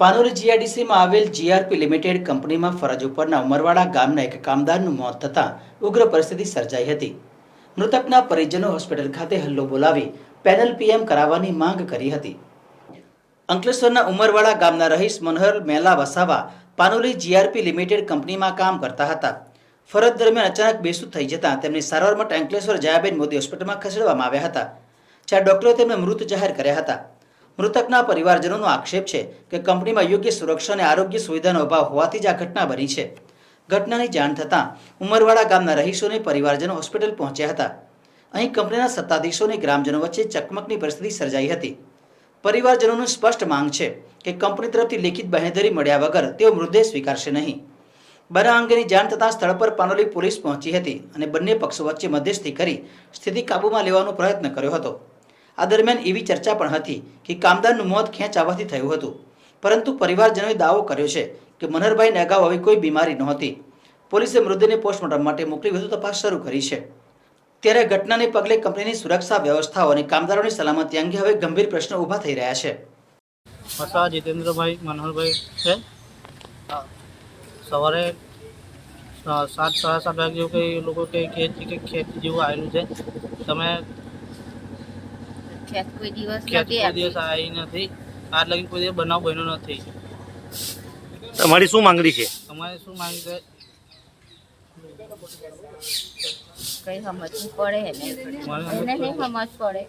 પાનોલી જીઆઈડીસીમાં આવેલ GRP limited કંપનીમાં ફરજ ઉપરના ઉમરવાડા ગામના એક કામદારનું મોત થતાં ઉગ્ર પરિસ્થિતિ સર્જાઈ હતી. મૃતકના પરિજનો હોસ્પિટલ ખાતે હલ્લો બોલાવી પેનલ પીએમ કરાવવાની માંગ કરી હતી. અંકલેશ્વરના ઉમરવાડા ગામના રહીશ મનોહર મેલા વસાવા પાનોલી જીઆરપી લિમિટેડ કંપનીમાં કામ કરતા હતા. ફરજ દરમિયાન અચાનક બેસુ થઈ જતાં તેમની સારવાર માટે અંકલેશ્વર જયાબેન મોદી હોસ્પિટલમાં ખસેડવામાં આવ્યા હતા, જ્યાં ડોક્ટરો તેમને મૃત જાહેર કર્યા હતા. મૃતકના પરિવારજનોનો આક્ષેપ છે કે કંપનીમાં યોગ્ય સુરક્ષા અને આરોગ્ય સુવિધાનો અભાવ હોવાથી જ આ ઘટના બની છે. ઘટનાની જાણ થતાં ઉમરવાડા ગામના રહીશોને પરિવારજનો હોસ્પિટલ પહોંચ્યા હતા. અહીં કંપનીના સત્તાધીશો અને ગ્રામજનો વચ્ચે ચકમકની પરિસ્થિતિ સર્જાઈ હતી. પરિવારજનોનું સ્પષ્ટ માંગ છે કે કંપની તરફથી લેખિત બાંહેધરી મળ્યા વગર તેઓ મૃતદેહ સ્વીકારશે નહીં. બનાવ અંગેની જાણ થતાં સ્થળ પર પાનોલી પોલીસ પહોંચી હતી અને બંને પક્ષો વચ્ચે મધ્યસ્થી કરી સ્થિતિ કાબૂમાં લેવાનો પ્રયત્ન કર્યો હતો. આ દરમિયાન એવી ચર્ચા પણ હતી કે કામદારનું મોત ખેંચ આવવાથી થયું હતું. પરંતુ પરિવારજનોએ દાવો કર્યો છે કે મનહરભાઈને અગાઉ આવી કોઈ બીમારી નહોતી. પોલીસે મૃતદેહને પોસ્ટમોર્ટમ માટે મોકલી વધુ તપાસ શરૂ કરી છે. ત્યારે ઘટનાને પગલે કંપનીની સુરક્ષા વ્યવસ્થાઓ અને કામદારોની સલામતી અંગે હવે ગંભીર પ્રશ્નો ઊભા થઈ રહ્યા છે. વસા જીતેન્દ્રભાઈ મનોહરભાઈ છે. સવારે સાત, સાડા સાત વાગે જેવું કંઈ લોકો કંઈ છે કે ખેત જેવું આવેલું છે. તમે કોઈ દિવસ ક્યાંક નથી કોઈ દિવસ. આવી નથી. આજ લગી કોઈ દિવસ બનાવ બન્યો નથી. તમારી શું માંગણી છે? તમારે શું માંગ છે? કઈ સમજવું પડે એને નહીં સમજ પડે.